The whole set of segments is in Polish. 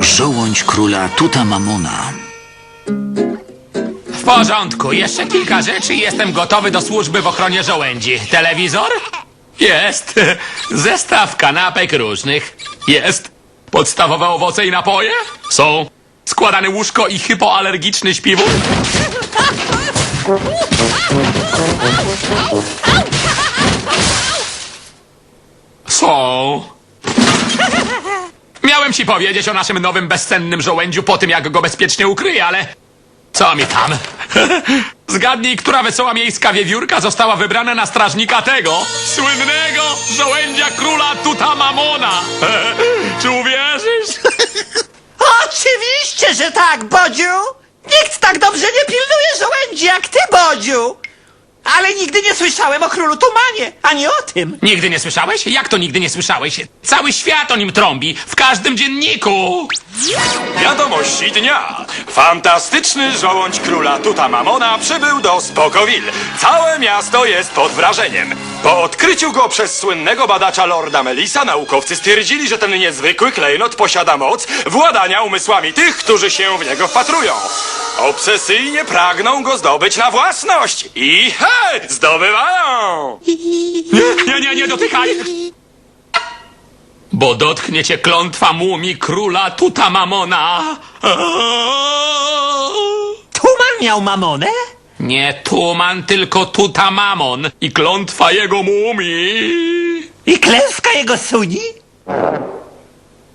Żołądź króla Tutamamona. W porządku, jeszcze kilka rzeczy i jestem gotowy do służby w ochronie żołędzi. Telewizor? Jest. Zestaw kanapek różnych. Jest. Podstawowe owoce i napoje? Są. Składane łóżko i hypoalergiczny śpiwór? Są. Miałem ci powiedzieć o naszym nowym bezcennym żołędziu po tym, jak go bezpiecznie ukryję, ale co mi tam? Zgadnij, która wesoła miejska wiewiórka została wybrana na strażnika tego słynnego żołędzia króla Tutamamona. Czy uwierzysz? Oczywiście, że tak, Bodziu! Nikt tak dobrze nie pilnuje żołędzi jak ty, Bodziu! Ale nigdy nie słyszałem o królu Tumanie, ani o tym. Nigdy nie słyszałeś? Jak to nigdy nie słyszałeś? Cały świat o nim trąbi, w każdym dzienniku. Wiadomości dnia. Fantastyczny żołądź króla Tutamamona przybył do Spokowil. Całe miasto jest pod wrażeniem. Po odkryciu go przez słynnego badacza Lorda Melisa naukowcy stwierdzili, że ten niezwykły klejnot posiada moc władania umysłami tych, którzy się w niego wpatrują. Obsesyjnie pragną go zdobyć na własność. I hej, zdobywają! Nie, nie, nie dotykaj! Bo dotknie cię klątwa mumii króla Tutamamona. Tuman miał mamonę? Nie Tuman, tylko Tutamamon i klątwa jego mumii. I klęska jego suni?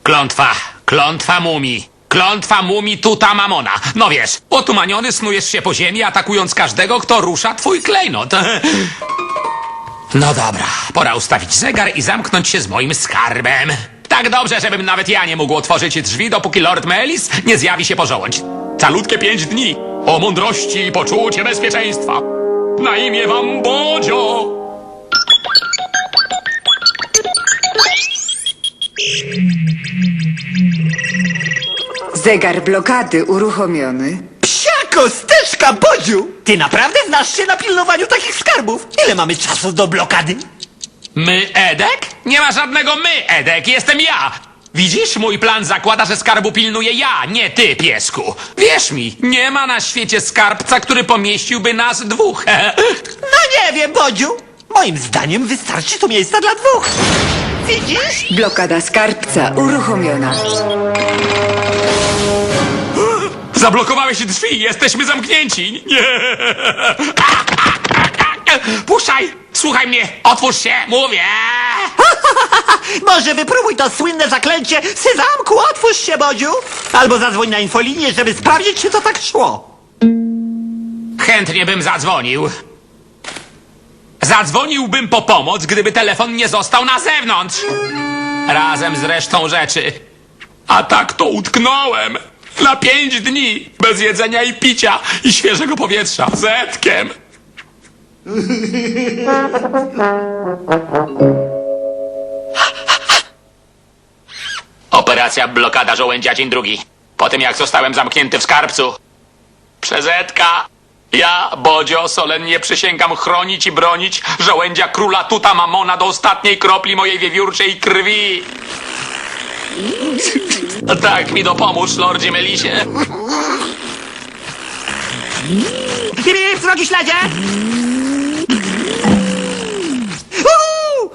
Klątwa, klątwa mumii. Klątwa mumii Tutamamona. No wiesz, otumaniony snujesz się po ziemi, atakując każdego, kto rusza twój klejnot. No dobra, pora ustawić zegar i zamknąć się z moim skarbem. Tak dobrze, żebym nawet ja nie mógł otworzyć drzwi, dopóki Lord Melis nie zjawi się pożołądź. Calutkie pięć dni o mądrości i poczucie bezpieczeństwa. Na imię wam Bodzio! Zegar blokady uruchomiony. Psia kosteczka, Bodziu! Ty naprawdę znasz się na pilnowaniu takich skarbów? Ile mamy czasu do blokady? My, Edek? Nie ma żadnego my, Edek, jestem ja! Widzisz, mój plan zakłada, że skarbu pilnuję ja, nie ty, piesku. Wierz mi, nie ma na świecie skarbca, który pomieściłby nas dwóch. No nie wiem, Bodziu. Moim zdaniem wystarczy tu miejsca dla dwóch. Widzisz? Blokada skarbca uruchomiona. Zablokowałeś drzwi, jesteśmy zamknięci. Nie. Puszczaj, słuchaj mnie, otwórz się, mówię. Może wypróbuj to słynne zaklęcie Sy zamku, otwórz się, Bodziu! Albo zadzwoń na infolinię, żeby sprawdzić, czy to tak szło. Chętnie bym zadzwonił. Zadzwoniłbym po pomoc, gdyby telefon nie został na zewnątrz. Razem z resztą rzeczy. A tak to utknąłem. Na pięć dni. Bez jedzenia i picia. I świeżego powietrza. Zetkiem. Operacja blokada żołędzia dzień drugi. Po tym jak zostałem zamknięty w skarbcu. Przez Edka. Ja, Bodzio, solennie przysięgam chronić i bronić żołędzia króla Tutamamona do ostatniej kropli mojej wiewiórczej krwi. Tak mi dopomóż, lordzie Melisie. Bip, drogi śledzie! Uuu!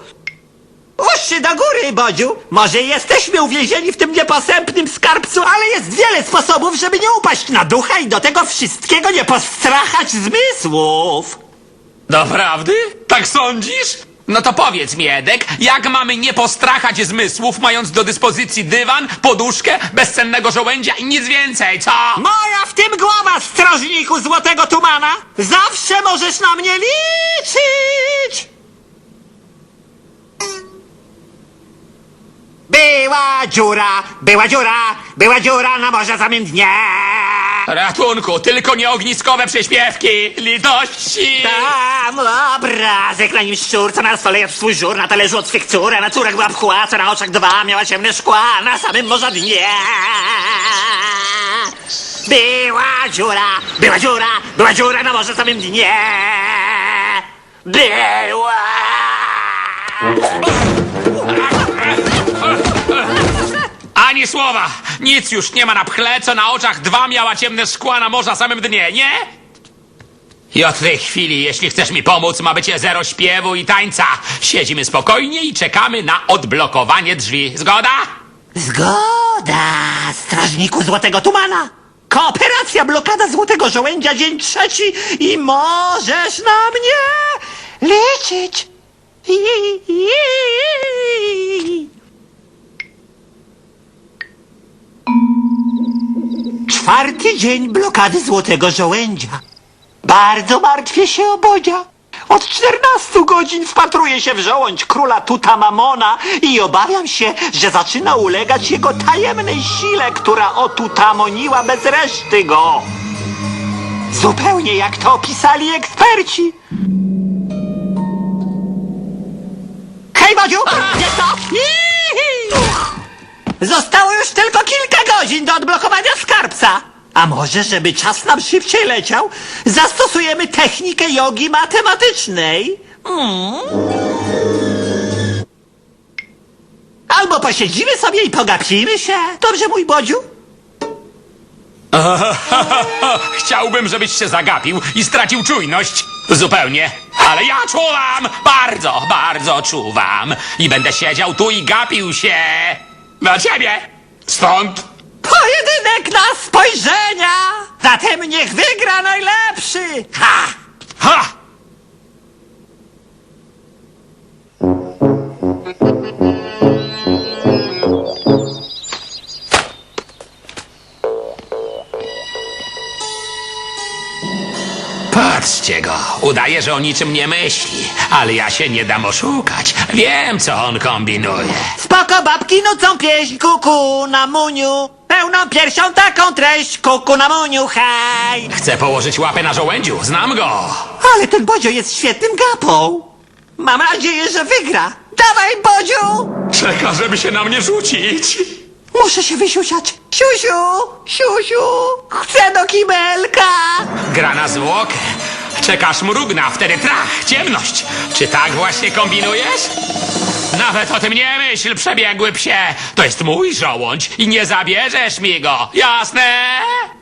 Uszy do góry, Bodziu! Może jesteśmy uwięzieni w tym nieposępnym skarbcu, ale jest wiele sposobów, żeby nie upaść na ducha i do tego wszystkiego nie postrachać zmysłów! Doprawdy? Tak sądzisz? No to powiedz mi, Edek, jak mamy nie postrachać zmysłów, mając do dyspozycji dywan, poduszkę, bezcennego żołędzia i nic więcej, co? Moja w tym głowa, strażniku złotego tumana! Zawsze możesz na mnie liczyć! Była dziura, była dziura, była dziura na morze samym dnie! Ratunku, tylko nie ogniskowe prześpiewki, litości! Tam obrazek, na nim szczur, co na stole jadł swój żur, na talerzu od swych cór, a na córach była pchła, co na oczach dwa, miała ciemne szkła, na samym morza dnie. Była dziura, była dziura, była dziura na morze samym dnie. Była... Ani słowa! Nic już nie ma na pchle, co na oczach dwa miała ciemne szkła na morza samym dnie, nie? I od tej chwili, jeśli chcesz mi pomóc, ma być zero śpiewu i tańca. Siedzimy spokojnie i czekamy na odblokowanie drzwi. Zgoda? Zgoda, strażniku Złotego Tumana. Kooperacja, blokada Złotego Żołędzia, dzień trzeci i możesz na mnie liczyć. Czwarty dzień blokady Złotego Żołędzia. Bardzo martwię się o Bodzia. Od 14 godzin wpatruję się w żołądź króla Tutamamona i obawiam się, że zaczyna ulegać jego tajemnej sile, która otutamoniła bez reszty go. Zupełnie jak to opisali eksperci. Hej, Bodziu! Co? Ihi! Zostało już tylko kilka godzin do odblokowania skarbca. A może, żeby czas nam szybciej leciał, zastosujemy technikę jogi matematycznej? Mm. Albo posiedzimy sobie i pogapimy się. Dobrze, mój Bodziu? Chciałbym, żebyś się zagapił i stracił czujność. Zupełnie. Ale ja czuwam! Bardzo, bardzo czuwam. I będę siedział tu i gapił się. Na ciebie! Stąd! Pojedynek na spojrzenia! Zatem niech wygra najlepszy! Ha! Ha! Udaje, że o niczym nie myśli, ale ja się nie dam oszukać. Wiem, co on kombinuje. Spoko babki nucą pieśń, kuku na muniu. Pełną piersią taką treść, kuku na muniu, hej! Chcę położyć łapę na żołędziu, znam go. Ale ten Bodzio jest świetnym gapą. Mam nadzieję, że wygra. Dawaj, Bodziu! Czeka, żeby się na mnie rzucić. Muszę się wysiusiać. Siusiu, siusiu, chcę do kibelka. Gra na zwłokę. Czekasz mrugna, wtedy trach, ciemność. Czy tak właśnie kombinujesz? Nawet o tym nie myśl, przebiegły psie. To jest mój żołądź i nie zabierzesz mi go, jasne?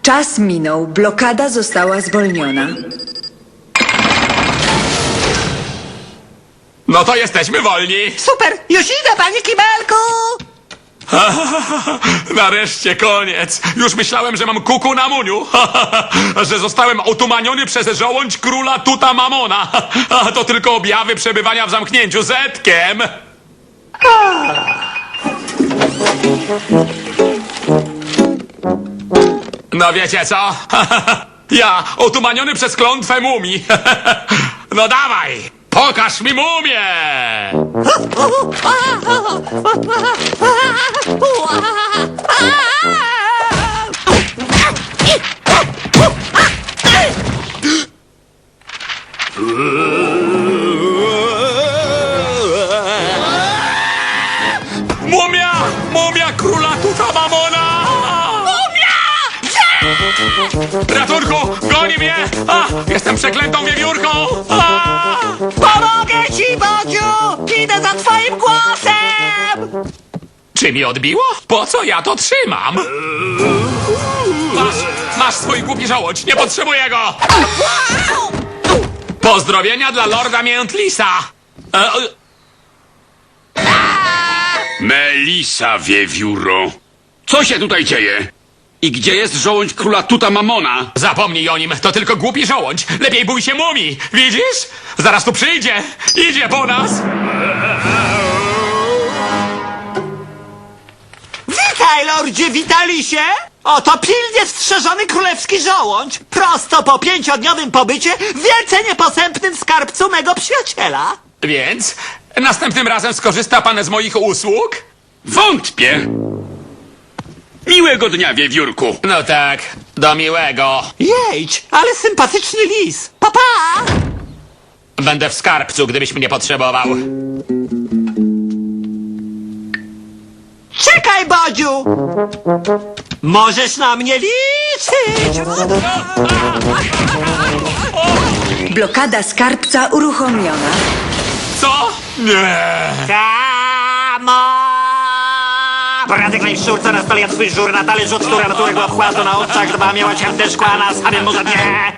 Czas minął, blokada została zwolniona. No to jesteśmy wolni. Super, już idę, panie kibelku. Nareszcie koniec. Już myślałem, że mam kuku na muniu. że zostałem otumaniony przez żołądź króla Tuta Mamona. A to tylko objawy przebywania w zamknięciu zetkiem. No wiecie co? ja otumaniony przez klątwę mumii. no dawaj, pokaż mi mumię. Ratunku! Goni mnie! A, jestem przeklętą wiewiórką! A! Pomogę ci, Bodziu! Idę za twoim głosem! Czy mi odbiło? Po co ja to trzymam? Masz, masz swój głupi żołądź, nie potrzebuję go! Pozdrowienia dla lorda Miętlisa! E, e, Melisa wiewióro. Co się tutaj dzieje? I gdzie jest żołądź króla Tutamamona? zapomnij o nim, to tylko głupi żołądź. Lepiej bój się mumii, widzisz? Zaraz tu przyjdzie, idzie po nas. Witaj, lordzie Witalisie! Oto pilnie strzeżony królewski żołądź, prosto po pięciodniowym pobycie w wielce nieposępnym skarbcu mego przyjaciela. Więc następnym razem skorzysta pan z moich usług? Wątpię. Miłego dnia, wiewiórku. No tak, do miłego. Jedź, ale sympatyczny lis. Papa! Pa. Będę w skarbcu, gdybyś mnie potrzebował. Czekaj, Bodziu! Możesz na mnie liczyć! Blokada skarbca uruchomiona. Co? Nie. Come on! Poradek najszczurca na stole, ja twój żur na talerzu, od która naturego obchładu na oczach dba, miała cię szkła na samym może dnie.